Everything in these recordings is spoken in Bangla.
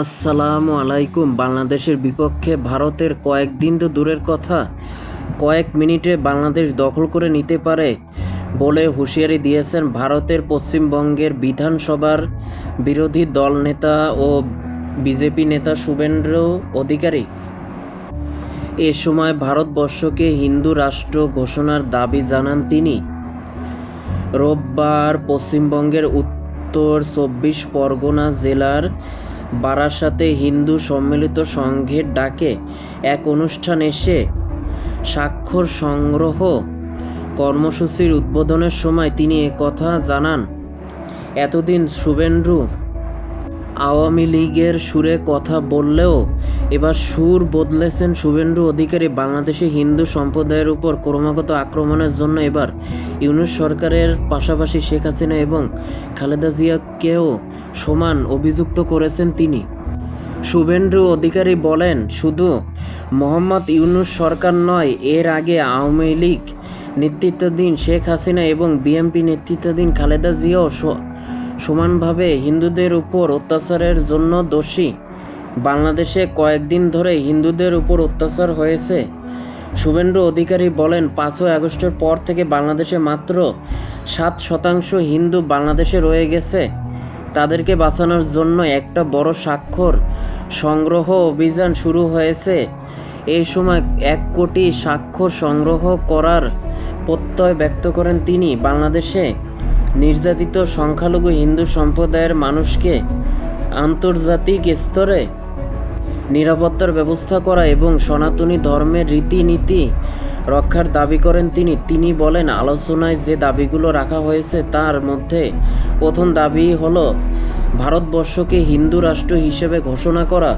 আসসালামু আলাইকুম। বাংলাদেশের বিপক্ষে ভারতের কয়েকদিন তো দূরের কথা। কয়েক মিনিটে বাংলাদেশ দখল করে নিতে পারে বলে হুঁশিয়ারি দিয়েছেন ভারতের পশ্চিমবঙ্গের বিধানসভার বিরোধী দল নেতা ও বিজেপি নেতা শুভেন্দ্র অধিকারী। এ সময় ভারতবর্ষকে হিন্দু রাষ্ট্র ঘোষণার দাবি জানান তিনি। রোববার পশ্চিমবঙ্গের উত্তর চব্বিশ পরগনা জেলার বারাসাতে হিন্দু সম্মিলিত সংঘের ডাকে এক অনুষ্ঠান এসে স্বাক্ষর সংগ্রহ কর্মসূচির উদ্বোধনের সময় তিনি কথা জানান। এতদিন শুভেন্দু আওয়ামী লীগের সুরে কথা বললেও এবার সুর বদলেছেন শুভেন্দু অধিকারী। বাংলাদেশে হিন্দু সম্প্রদায়ের উপর ক্রমাগত আক্রমণের জন্য এবার ইউনুস সরকারের পাশাপাশি শেখ হাসিনা এবং খালেদা জিয়াকেও সমান অভিযুক্ত করেছেন তিনি। শুভেন্দু অধিকারী বলেন, শুধু মোহাম্মদ ইউনুস সরকার নয়, এর আগে আওয়ামী লীগ নেতৃত্বাধীন শেখ হাসিনা এবং বিএনপি নেতৃত্বাধীন খালেদা জিয়াও সমানভাবে হিন্দুদের উপর অত্যাচারের জন্য দোষী। বাংলাদেশে কয়েকদিন ধরে হিন্দুদের উপর অত্যাচার হয়েছে। শুভেন্দু অধিকারী বলেন, পাঁচই আগস্টের পর থেকে বাংলাদেশে মাত্র সাত শতাংশ হিন্দু বাংলাদেশে রয়ে গেছে। তাদেরকে বাঁচানোর জন্য একটা বড় স্বাক্ষর সংগ্রহ অভিযান শুরু হয়েছে। এই সময় এক কোটি স্বাক্ষর সংগ্রহ করার প্রত্যয় ব্যক্ত করেন তিনি। বাংলাদেশে নির্যাতিত সংখ্যালঘু হিন্দু সম্প্রদায়ের মানুষকে আন্তর্জাতিক স্তরে নিরাপত্তার ব্যবস্থা করা এবং সনাতনী ধর্মের রীতিনীতি রক্ষার দাবি করেন তিনি। তিনি বলেন, আলোচনায় যে দাবিগুলো রাখা হয়েছে তার মধ্যে প্রথম দাবি হলো, ভারতবর্ষকে হিন্দু রাষ্ট্র হিসেবে ঘোষণা করা।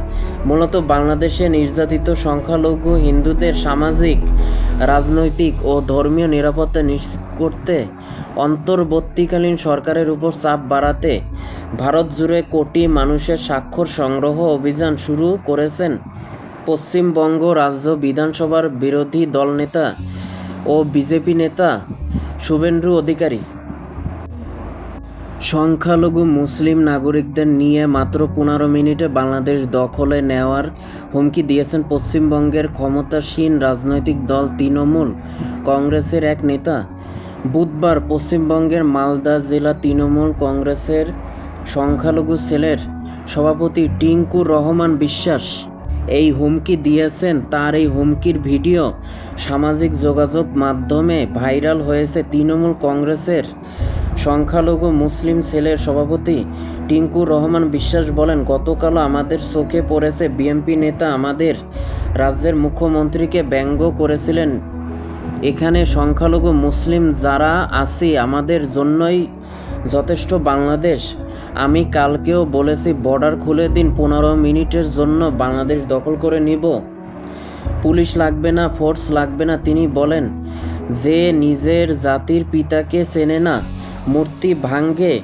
মূলত বাংলাদেশে নির্যাতিত সংখ্যালঘু হিন্দুদের সামাজিক, রাজনৈতিক ও ধর্মীয় নিরাপত্তা নিশ্চিত করতে অন্তর্বর্তীকালীন সরকারের উপর চাপ বাড়াতে ভারত জুড়ে কোটি মানুষের স্বাক্ষর সংগ্রহ অভিযান শুরু করেছেন পশ্চিমবঙ্গ রাজ্য বিধানসভার বিরোধী দলনেতা ও বিজেপি নেতা শুভেন্দু অধিকারী। সংখ্যালঘু মুসলিম নাগরিকদের নিয়ে মাত্র পনেরো মিনিটে বাংলাদেশ দখলে নেওয়ার হুমকি দিয়েছেন পশ্চিমবঙ্গের ক্ষমতাসীন রাজনৈতিক দল তৃণমূল কংগ্রেসের এক নেতা। বুধবার পশ্চিমবঙ্গের মালদা জেলা তৃণমূল কংগ্রেসের সংখ্যালঘু সেলের সভাপতি টিঙ্কু রহমান বিশ্বাস এই হুমকি দিয়েছেন। তার এই হুমকির ভিডিও সামাজিক যোগাযোগ মাধ্যমে ভাইরাল হয়েছে তৃণমূল কংগ্রেসের সংখ্যালঘু মুসলিম সেলের সভাপতি টিঙ্কু রহমান বিশ্বাস বলেন, গতকালও আমাদের চোখে পড়েছে বিএনপি নেতা আমাদের রাজ্যের মুখ্যমন্ত্রীকে ব্যঙ্গ করেছিলেন। এখানে সংখ্যালঘু মুসলিম যারা আছি, আমাদের জন্যই যথেষ্ট বাংলাদেশ আমি কালকেও বলেছি বর্ডার খুলে দিন পনেরো মিনিটের জন্য বাংলাদেশ দখল করে নিব। পুলিশ লাগবে না, ফোর্স লাগবে না, তিনি বলেন, যে নিজের জাতির পিতাকে চেনে না, মূর্তি ভাঙ্গে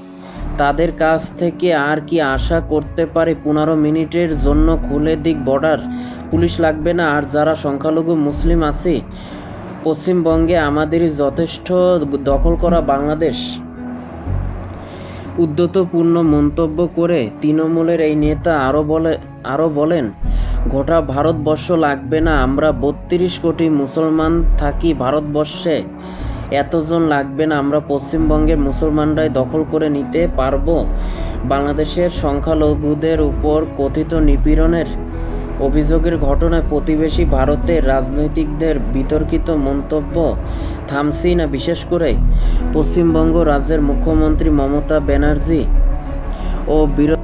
তাদের কাছ থেকে আর কি আশা করতে পারে পনেরো মিনিটের জন্য খুলে দিক বর্ডার? পুলিশ লাগবে না, আর যারা সংখ্যালঘু মুসলিম আছে, পশ্চিমবঙ্গে আমাদেরই যথেষ্ট দখল করা বাংলাদেশ। উদ্যতপূর্ণ মন্তব্য করে তৃণমূলের এই নেতা আরও বলে আরও বলেন, গোটা ভারতবর্ষ লাগবে না, আমরা বত্রিশ কোটি মুসলমান থাকি ভারতবর্ষে। এতজন লাগবে না, আমরা পশ্চিমবঙ্গের মুসলমানরাই দখল করে নিতে পারব। বাংলাদেশের সংখ্যালঘুদের উপর কথিত নিপীড়নের অভিযোগের ঘটনায় প্রতিবেশী ভারতের রাজনৈতিকদের বিতর্কিত মন্তব্য থামছি না, বিশেষ করে পশ্চিমবঙ্গ রাজ্যের মুখ্যমন্ত্রী মমতা ব্যানার্জি ও বিরোধী